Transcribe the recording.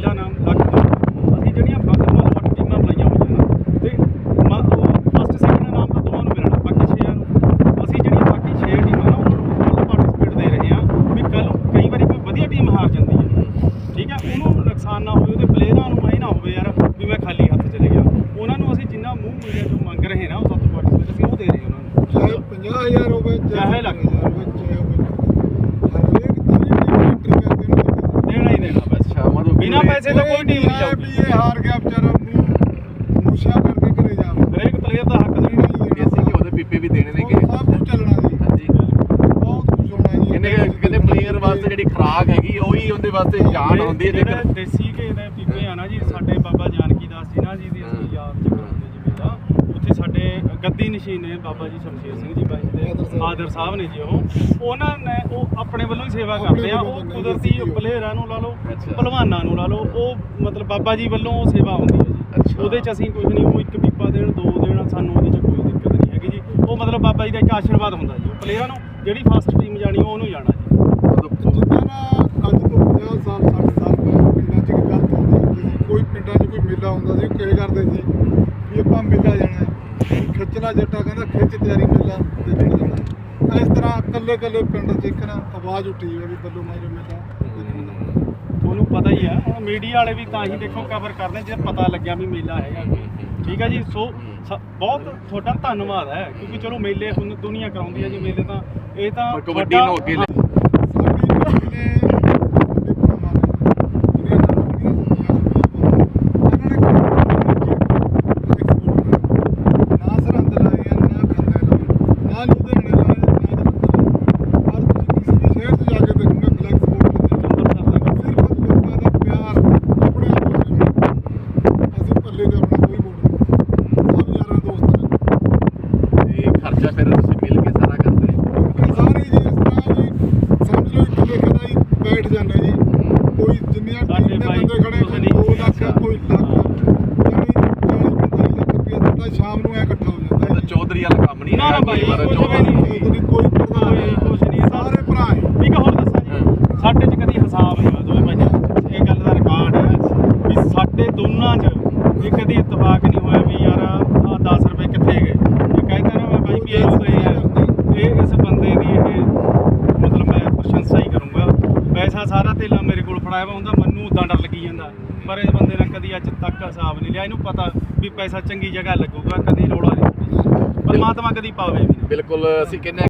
ਪਹਿਲਾ ਨਾਮ ਲੱਖ ਦੋ ਅਸੀਂ ਜਿਹੜੀਆਂ ਬਾਕੀ ਨਾਲ ਅੱਠ ਟੀਮਾਂ ਬਣਾਈਆਂ ਹੋਈਆਂ ਨੇ। ਤੇ ਫਸਟ ਸੈਕਿੰਡ ਨਾਮ ਤਾਂ ਦੋਵਾਂ ਨੂੰ ਮਿਲਣਾ, ਬਾਕੀ 6 ਨੂੰ ਅਸੀਂ ਜਿਹੜੀਆਂ ਬਾਕੀ 6 ਟੀਮਾਂ ਨਾ, ਉਹਨਾਂ ਨੂੰ ਫੁੱਲ ਦੇ ਰਹੇ ਹਾਂ ਵੀ ਕੱਲ ਨੂੰ ਕਈ ਵਾਰੀ ਕੋਈ ਵਧੀਆ ਟੀਮ ਹਾਰ ਜਾਂਦੀ ਹੈ ਠੀਕ ਹੈ ਉਹਨੂੰ ਨੁਕਸਾਨ ਨਾ ਹੋਵੇ, ਉਹਦੇ ਪਲੇਅਰਾਂ ਨੂੰ ਇਹ ਨਾ ਹੋਵੇ ਯਾਰ ਵੀ ਮੈਂ ਖਾਲੀ ਹੱਥ ਚਲੇ ਗਿਆ। ਉਹਨਾਂ ਨੂੰ ਅਸੀਂ ਜਿੰਨਾ ਮੂੰਹ ਮਿਲਿਆ ਜੋ ਮੰਗ ਰਹੇ ਨਾ ਉਹ ਸਭ ਤੋਂ ਪਾਰਟਿਸਿਪੇਟ ਅਸੀਂ ਉਹ ਦੇ ਰਹੇ ਉਹਨਾਂ ਨੂੰ ਚਾਹੇ 50000 ਹੋਵੇ ਚਾਹੇ ਲੱਖ। ਹੋਵੇ ਚਾਹੇ ਹੋਵੇ ਹਰੇਕ ਜਿਹੜੀ ਟੀਮ ਐਂਟਰੀ ਕਰਦੇ ਨੇ ਦੇਣਾ ਹੀ ਦੇਣਾ ਬਸ ਸ਼ਾਮਾਂ ਪੈਸੇ ਤੋਂ ਕੋਈ ਟੀਮ ਨਹੀਂ ਵੀ ਜਾਊਗੀ ਇਹ ਹਾਰ ਗਿਆ ਵਿਚਾਰਾ ਮੁਸ਼ਾ ਕਰਕੇ ਘਰੇ ਜਾਵੇ ਹਰੇਕ ਪਲੇਅਰ ਦਾ ਹੱਕ ਦੇਣਾ ਦੇਸੀ ਘਿਓ ਦੇ ਪੀਪੇ ਵੀ ਦੇਣੇ ਨੇਗੇ ਸਭ ਕੁਝ ਚੱਲਣਾ ਜੀ। ਹਾਂਜੀ। ਬਹੁਤ ਕੁਝ ਹੋਣਾ ਜੀ। ਕਹਿੰਦੇ ਕਹਿੰਦੇ ਪਲੇਅਰ ਵਾਸਤੇ ਜਿਹੜੀ ਖਰਾਕ ਹੈਗੀ ਉਹੀ ਉਹਦੇ ਵਾਸਤੇ ਜਾਨ ਹੁੰਦੀ ਹੈ ਦੇਸੀ ਘੇ ਦੇ ਪੀਪੇ ਆ ਨਾ ਜੀ ਸਾਡੇ ਬਾਬਾ ਜਾਨਕੀ ਦਾਸ ਜੀ ਨਾ ਜੀ ਦੀ ਅਸੀਂ ਯਾਦ ਚ ਕਰਾਉਂਦੇ ਜੀ ਮੇਲਾ ਉੱਥੇ ਸਾਡੇ ਗੱਦੀ ਨਸ਼ੀਨ ਨੇ ਬਾਬਾ ਜੀ ਸ਼ਮਸ਼ੇਰ ਸਿੰਘ ਜੀ ਬਾਈ ਦੇ ਆਦਰ ਸਾਹਿਬ। ਨੇ ਜੀ ਉਹ ਉਹਨਾਂ ਨੇ ਉਹ ਆਪਣੇ ਵੱਲੋਂ ਹੀ ਸੇਵਾ ਕਰਦੇ ਆ ਉਹ ਕੁਦਰਤੀ। ਪਲੇਅਰਾਂ ਨੂੰ ਲਾ ਲਓ ਅੱਛਾ। ਭਲਵਾਨਾਂ ਨੂੰ ਲਾ ਲਓ ਉਹ ਮਤਲਬ ਬਾਬਾ ਜੀ ਵੱਲੋਂ ਉਹ ਸੇਵਾ ਹੁੰਦੀ ਹੈ ਜੀ। ਉਹਦੇ ਚ ਅਸੀਂ ਕੁਝ ਨਹੀਂ ਉਹ ਇੱਕ ਪੀਪਾ ਦੇਣ ਦੋ ਦੇਣ ਸਾਨੂੰ ਉਹਦੇ ਚ ਕੋਈ ਦਿੱਕਤ ਨਹੀਂ ਹੈਗੀ ਜੀ ਉਹ ਮਤਲਬ ਬਾਬਾ ਜੀ ਦਾ ਇੱਕ ਆਸ਼ੀਰਵਾਦ ਹੁੰਦਾ ਜੀ ਉਹ ਪਲੇਅਰਾਂ ਨੂੰ ਜਿਹੜੀ ਫਸਟ ਟੀਮ ਜਾਣੀ ਉਹ ਉਹਨੂੰ ਜਾਣਾ ਜੀ ਮਤਲਬ ਜਿੱਦਾਂ ਨਾ ਅੱਜ ਤੋਂ 50 ਸਾਲ 60 ਸਾਲ ਪਹਿਲਾਂ ਪਿੰਡਾਂ 'ਚ ਇੱਕ ਗੱਲ ਹੁੰਦੀ ਸੀ ਕੋਈ ਪਿੰਡਾਂ 'ਚ ਕੋਈ ਮੇਲਾ ਹੁੰਦਾ ਸੀ ਉਹ ਕਹੇ ਕਰਦੇ ਸੀ ਵੀ ਆਪਾਂ ਮੇਲਾ ਜਾਣਾ ਖਿੱਚਣਾ ਜੱਟਾ ਕਹਿੰਦਾ ਖਿੱਚ ਤਿਆਰੀ ਮੇਲਾ ਦੇਖਣ ਜਾਣਾ ਹੈ। ਇਸ ਤਰ੍ਹਾਂ ਇਕੱਲੇ ਇਕੱਲੇ ਪਿੰਡ ਨਾ ਆਵਾਜ਼ ਉੱਠੀ ਹੈ ਵੀ ਬੱਲੂ ਮਾਜੋ ਮੇਲਾ ਦੇਖਣ ਜਾਣਾ ਤੁਹਾਨੂੰ ਪਤਾ ਹੀ ਆ ਹੁਣ ਮੀਡੀਆ ਵਾਲੇ ਵੀ ਤਾਂ ਹੀ ਦੇਖੋ ਕਵਰ ਕਰਦੇ ਜੇ ਪਤਾ ਲੱਗਿਆ ਵੀ ਮੇਲਾ ਹੈਗਾ। ਠੀਕ ਹੈ ਜੀ ਸੋ ਬਹੁਤ ਤੁਹਾਡਾ ਧੰਨਵਾਦ ਹੈ ਕਿਉਂਕਿ ਚਲੋ ਮੇਲੇ ਹੁਣ ਦੁਨੀਆ ਕਰਾਉਂਦੀ ਹੈ ਜੀ ਮੇਲੇ ਤਾਂ ਇਹ ਤਾਂ ਕਬੱਡੀ ਨੂੰ ਅੱਗੇ ਲੈ। ਸਾਡੇ ਭਰਾਵਾਂ ਨੇ ਦੁਨੀਆ ਨਾਲ ਜਿਹੜੀਆਂ ਉਹਨਾਂ ਨੇ ਨਾ ਸਰਹੰਦ ਲਾਏ ਆ, ਨਾ ਖੰਨੇ ਲਾਏ, ਨਾ ਲੁਧਿਆਣੇ ਲਾਏ, ਨਾ ਜਲੰਧਰ ਲਾਏ। ਪਰ ਤੁਸੀਂ ਕਿਸੇ ਵੀ ਸ਼ਹਿਰ 'ਚ ਜਾ ਕੇ ਦੇਖੋਗੇ ਬਲੈਕ ਸਪੋਰਟ ਲੱਗੇ ਸਿਰਫ ਲੋਕਾਂ ਦਾ ਪਿਆਰ ਆਪਣੇ ਆਪ ਲੱਗ ਜਾਣਾ ਅਸੀਂ ਪੱਲੇ ਤੇ ਆਪਣਾ ਕੋਈ ਵੋਟ ਨਹੀਂ ਸਭ ਯਾਰਾਂ ਦੋਸਤਾਂ ਨੇ ਤੇ ਖਰਚਾ ਫਿਰ ਤੁਸੀਂ ਮਿਲ ਕੇ ਸਾਰਾ ਕਰਦੇ ਸਾਰੇ ਜੀ ਇਸ ਤਰ੍ਹਾਂ ਜੀ ਸਮਝ ਲਓ ਇੱਕ ਲੇਖੇ ਦਾ ਹੀ ਬੈਠ ਜਾਂਦੇ ਜੀ। ਕੋਈ ਜਿੰਨੀਆਂ ਸਾਡੇ ਟੀਮ ਦੇ ਬੰਦੇ ਖੜੇ। 2 ਲੱਖ ਕੋਈ ਲੱਖ ਯਾਨੀ 40 45 ਲੱਖ ਰੁਪਏ ਸਾਡਾ ਸ਼ਾਮ ਨੂੰ ਐ ਇਕੱਠਾ ਹੋ ਜਾਂਦਾ ਜੀ। ਚੌਧਰੀ ਵਾਲਾ ਕੰਮ ਨਹੀਂ ਨਾ, ਨਾ ਭਾਈ, ਚੌਧਰੀ- ਨਹੀਂ। ਕੋਈ ਪ੍ਰਧਾਨ ਕੋਈ ਕੁਛ ਨਹੀਂ, ਸਾਰੇ ਭਰਾ ਹੈ। ਇੱਕ ਹੋਰ ਦੱਸਾਂ ਜੀ। ਸਾਡੇ 'ਚ ਕਦੀ ਹਿਸਾਬ ਨਹੀਂ ਹੋਇਆ ਦੋਵੇਂ ਭਾਈਆਂ 'ਚ ਇਹ ਗੱਲ ਦਾ ਰਿਕਾਰਡ ਹੈ ਵੀ ਸਾਡੇ ਦੋਨਾਂ 'ਚ ਇਹ ਕਦੀ ਇਤਫਾਕ ਨਹੀਂ ਹੋਇਆ ਵੀ ਯਾਰ ਆ 10 ਰੁਪਏ ਕਿੱਥੇ ਗਏ। ਇਹ ਕਹਿੰਦਾ ਨਾ ਮੈਂ ਭਾਈ ਵੀ ਇਹ ਤੋਂ ਇਹ ਹੈ ਇਹ ਇਸ ਬੰਦੇ ਦੀ ਇਹ ਮਤਲਬ ਮੈਂ ਪ੍ਰਸ਼ੰਸਾ ਹੀ ਕਰੂੰਗਾ ਪੈਸਾ ਸਾਰਾ ਧੇਲਾ ਮੇਰੇ ਕੋਲ ਫੜਾਇਆ ਵਾ ਹੁੰਦਾ ਮੈਨੂੰ ਉਦਾਂ ਡਰ ਲੱਗੀ ਜਾਂਦਾ। ਪਰ ਇਸ ਬੰਦੇ ਨੇ ਕਦੀ ਅੱਜ ਤੱਕ ਹਿਸਾਬ ਨਹੀਂ ਲਿਆ। ਇਹਨੂੰ ਪਤਾ ਵੀ ਪੈਸਾ ਚੰਗੀ ਜਗ੍ਹਾ ਲੱਗੂਗਾ ਕਦੀ ਰੌਲਾ ਨਹੀਂ ਪਰਮਾਤਮਾ ਕਦੀ ਪਾਵੇ ਵੀ ਨਾ। ਬਿਲਕੁਲ ਅਸੀਂ ਕਹਿੰਦੇ ਹਾਂ